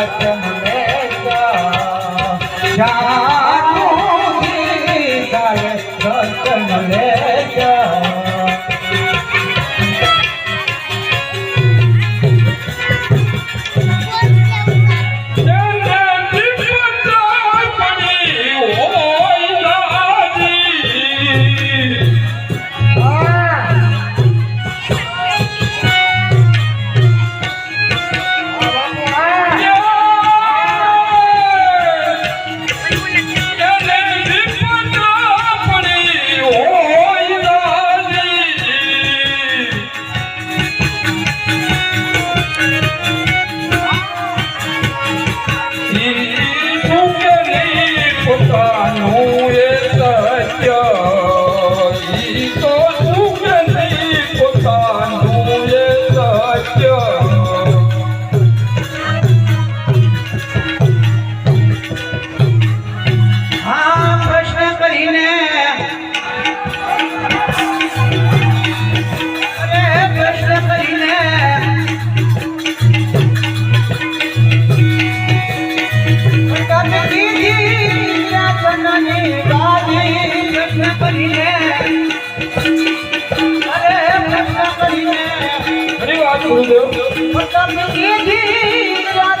Bye. પોતાનું એ ઘણી વાત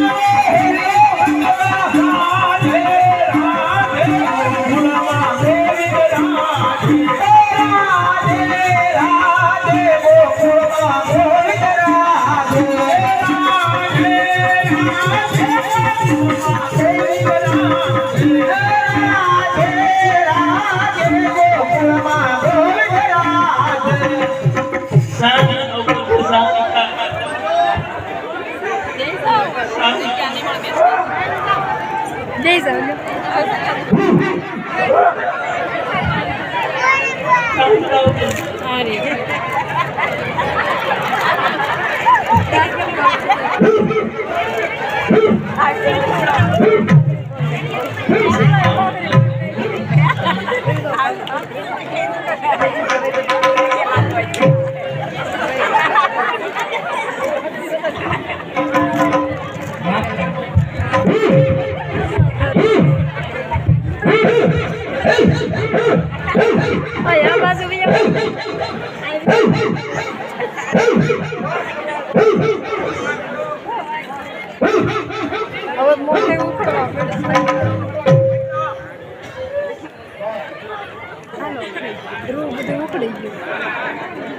Amém. Please, Olga. I think નહીં જાવ આ બાજુ હવે મોટે ઉખડવા ધ્રુવ બધું ઉખડી ગયું